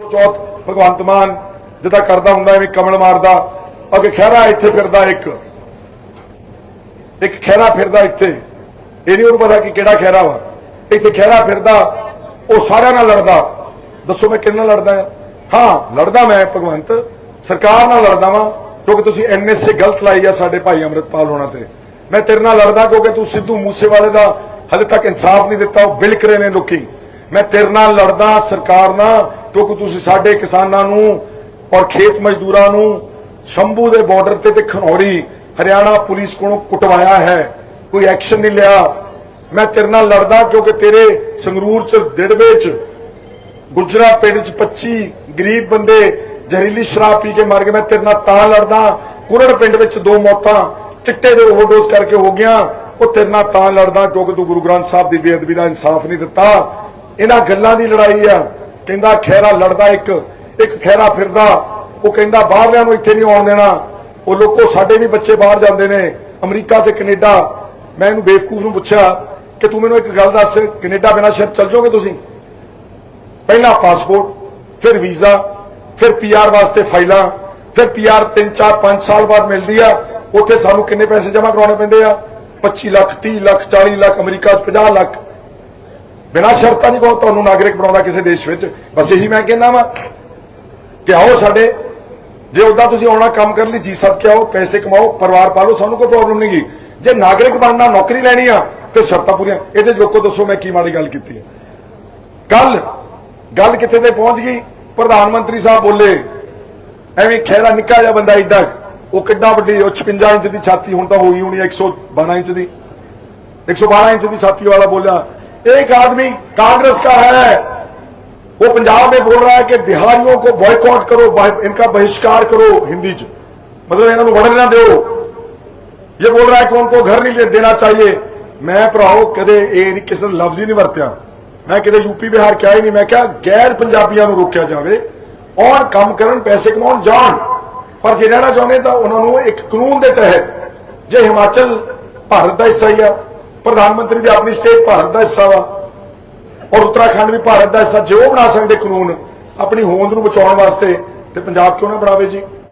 ਚੌਥ ਭਗਵੰਤ ਮਾਨ, ਜਿੱਦਾਂ ਕਰਦਾ ਹੁੰਦਾ ਐਵੇਂ ਕਮਲ ਮਾਰਦਾ, ਅੱਗੇ ਖਹਿਰਾ ਇੱਥੇ ਫਿਰਦਾ ਇੱਕ। ਇੱਕ ਖਹਿਰਾ ਫਿਰਦਾ ਇੱਥੇ। ਇਹ ਨਹੀਂ ਉਹਨੂੰ ਪਤਾ ਕਿ ਕਿਹੜਾ ਖਹਿਰਾ ਵਾ। ਇੱਥੇ ਖਹਿਰਾ ਫਿਰਦਾ, ਉਹ ਸਾਰਿਆਂ ਨਾਲ ਲੜਦਾ। ਦੱਸੋ ਮੈਂ ਕਿਹਦੇ ਲੜਦਾ ਹਾਂ, ਲੜਦਾ ਮੈਂ ਭਗਵੰਤ। ਸਰਕਾਰ ਨਾਲ ਲੜਦਾ ਵਾਂ, ਕਿਉਂਕਿ ਤੁਸੀਂ ਐਨਐਸਏ ਗਲਤ ਲਾਈ ਆ ਸਾਡੇ ਭਾਈ ਅਮਰਿਤਪਾਲ ਹੋਣਾ ਤੇ। ਮੈਂ ਤੇਰੇ ਨਾਲ ਲੜਦਾ ਕਿਉਂਕਿ ਤੂੰ ਸਿੱਧੂ ਮੂਸੇਵਾਲੇ ਦਾ ਹਲੇ ਤੱਕ ਇਨਸਾਫ ਨਹੀਂ ਦਿੱਤਾ, ਉਹ ਬਿਲਕਰੇ ਨੇ ਲੋਕੀ। ਮੈਂ ਤੇਰੇ ਨਾਲ ਲੜਦਾ, ਸਰਕਾਰ ਨਾਲ, ਕਿਉਂਕਿ ਤੁਸੀਂ ਸਾਡੇ ਕਿਸਾਨਾਂ ਨੂੰ ਔਰ ਖੇਤ ਮਜ਼ਦੂਰਾਂ ਨੂੰ ਸ਼ੰਭੂ ਦੇ ਬਾਰਡਰ ਤੇ ਤੇ ਖਨੌਰੀ ਹਰਿਆਣਾ ਪੁਲਿਸ ਕੋਲੋਂ ਕੁਟਵਾਇਆ ਹੈ। ਕੋਈ ਐਕਸ਼ਨ ਨਹੀਂ ਲਿਆ। ਮੈਂ ਤੇਰੇ ਨਾਲ ਲੜਦਾ ਕਿਉਂਕਿ ਤੇਰੇ ਸੰਗਰੂਰ ਚ ਦਿੜਵੇ ਚ ਗੁਜਰਾ ਪਿੰਡ ਚ 25 ਗਰੀਬ ਬੰਦੇ ਜ਼ਹਿਰੀਲੀ ਸ਼ਰਾਬ ਪੀ ਕੇ ਮਰ ਗਏ। ਮੈਂ ਤੇਰੇ ਨਾਲ ਤਾਂ ਲੜਦਾ, ਕੁਰੜ ਪਿੰਡ ਵਿੱਚ ਦੋ ਮੌਤਾਂ, ਚਿੱਟੇ ਦੇ ਓਵਰਡੋਜ਼ ਕਰਕੇ ਹੋ ਗਿਆ ਉਹ ਤੇਰੇ ਨਾਲ ਤਾਂ ਲੜਦਾ ਕਿਉਂਕਿ ਤੂੰ ਗੁਰੂ ਗ੍ਰੰਥ ਸਾਹਿਬ ਦੀ ਬੇਅਦਬੀ ਦਾ ਇਨਸਾਫ ਨਹੀਂ ਦਿੱਤਾ। ਇਹਨਾਂ ਗੱਲਾਂ ਦੀ ਲੜਾਈ ਆ। ਕਹਿੰਦਾ ਖੈਰਾ ਲੜਦਾ ਇੱਕ ਇੱਕ ਖੈਰਾ ਫਿਰਦਾ। ਉਹ ਕਹਿੰਦਾ ਬਾਹਰਲਿਆਂ ਨੂੰ ਇੱਥੇ ਨਹੀਂ ਆਉਣ ਦੇਣਾ। ਉਹ ਲੋਕੋ ਸਾਡੇ ਵੀ ਬੱਚੇ ਬਾਹਰ ਜਾਂਦੇ ਨੇ, ਅਮਰੀਕਾ ਤੇ ਕੈਨੇਡਾ। ਮੈਂ ਇਹਨੂੰ ਬੇਵਕੂਫ ਨੂੰ ਪੁੱਛਿਆ ਕਿ ਤੂੰ ਮੈਨੂੰ ਇੱਕ ਗੱਲ ਦੱਸ, ਕੈਨੇਡਾ ਬਿਨਾਂ ਸ਼ਰਤ ਚੱਲ ਜਾਓਗੇ ਤੁਸੀਂ? ਪਹਿਲਾਂ ਪਾਸਪੋਰਟ, ਫਿਰ ਵੀਜ਼ਾ, ਫਿਰ ਪੀਆਰ ਵਾਸਤੇ ਫਾਈਲਾਂ, ਫਿਰ ਪੀਆਰ 3 4 5 ਸਾਲ ਬਾਅਦ ਮਿਲਦੀ ਆ। ਉੱਥੇ ਸਾਨੂੰ ਕਿੰਨੇ ਪੈਸੇ ਜਮ੍ਹਾਂ ਕਰਾਉਣੇ ਪੈਂਦੇ ਆ? 25 ਲੱਖ 30 ਲੱਖ 40 ਲੱਖ, ਅਮਰੀਕਾ 'ਚ 50 ਲੱਖ। ਬਿਨਾਂ ਸ਼ਰਤਾਂ ਦੀ ਬਹੁਤ ਤੁਹਾਨੂੰ ਨਾਗਰਿਕ ਬਣਾਉਂਦਾ ਕਿਸੇ ਦੇਸ਼ ਵਿੱਚ। ਬਸ ਇਹੀ ਮੈਂ ਕਹਿੰਦਾ ਵਾ ਕਿ ਆਓ ਸਾਡੇ, ਜੇ ਉਦਾਂ ਤੁਸੀਂ ਆਉਣਾ ਕੰਮ ਕਰਨ ਲਈ, ਜੀ ਸਭ ਕੇ ਆਓ, ਪੈਸੇ ਕਮਾਓ, ਪਰਿਵਾਰ ਪਾਲੋ, ਸਾਨੂੰ ਕੋਈ ਪ੍ਰੋਬਲਮ ਨਹੀਂ ਗਈ ਜੇ ਨਾਗਰਿਕ ਬਣਨਾ, ਨੌਕਰੀ ਲੈਣੀ ਆ, ਤੇ ਸ਼ਰਤਾਂ ਪੂਰੀਆਂ। ਇਹਦੇ ਲੋਕੋ ਦੱਸੋ ਮੈਂ ਕੀ ਮਾੜੀ ਗੱਲ ਕੀਤੀ ਹੈ ਕੱਲ ਗੱਲ ਕਿੱਥੇ ਤੇ ਪਹੁੰਚ ਗਈ? ਪ੍ਰਧਾਨ ਮੰਤਰੀ ਸਾਹਿਬ ਬੋਲੇ, ਐਵੇਂ ਖੈਰਾ ਨਿੱਕਾ ਜਿਹਾ ਬੰਦਾ ਇੱਡਾ ਉਹ ਕਿੱਡਾ ਵੱਡੀ, ਉਹ 56 ਇੰਚ ਦੀ ਛਾਤੀ, ਹੁਣ ਤਾਂ ਹੋਈ ਹੋਣੀ 112 ਇੰਚ ਦੀ। 112 ਇੰਚ ਦੀ ਛਾਤੀ ਵਾਲਾ ਬੋਲਿਆ एक आदमी कांग्रेस का है वो पंजाब में बोल रहा है कि बिहारियों को बॉयकॉट करो बाय- इनका बहिष्कार करो हिंदी च मतलब इन्होंने वड़न ना दो ये बोल रहा है कि उनको घर नहीं ले- देना चाहिए मैं ਭਰਾਓ ਕਦੇ ਇਹ ਨਹੀਂ ਕਿਸੇ ਨੇ ਲਫ਼ਜ਼ ਹੀ ਨਹੀਂ ਵਰਤਿਆ ਮੈਂ ਕਿਤੇ ਯੂਪੀ ਬਿਹਾਰ ਕਿਹਾ ਹੀ ਨਹੀਂ ਮੈਂ ਕਿਹਾ ਗੈਰ ਪੰਜਾਬੀਆਂ ਨੂੰ ਰੋਕਿਆ ਜਾਵੇ ਔਰ ਕੰਮ ਕਰਨ ਪੈਸੇ ਕਮਾਉਣ ਜਾਣ ਪਰ ਜੇ ਰਹਿਣਾ ਚਾਹੁੰਦੇ ਤਾਂ ਉਹਨਾਂ ਨੂੰ ਇੱਕ ਕਾਨੂੰਨ ਦੇ ਤਹਿਤ ਜੇ ਹਿਮਾਚਲ ਭਾਰਤ ਦਾ ਹਿੱਸਾ ਹੀ ਆ ਪ੍ਰਧਾਨ ਮੰਤਰੀ ਦੀ ਆਪਣੀ ਸਟੇਟ ਭਾਰਤ ਦਾ ਹਿੱਸਾ ਵਾ। ਔਰ ਉੱਤਰਾਖੰਡ ਵੀ ਭਾਰਤ ਦਾ ਹਿੱਸਾ, ਜੇ ਉਹ ਬਣਾ ਸਕਦੇ ਕਾਨੂੰਨ ਆਪਣੀ ਹੋਂਦ ਨੂੰ ਬਚਾਉਣ ਵਾਸਤੇ, ਤੇ ਪੰਜਾਬ ਕਿਉਂ ਨਾ ਬਣਾਵੇ ਜੀ?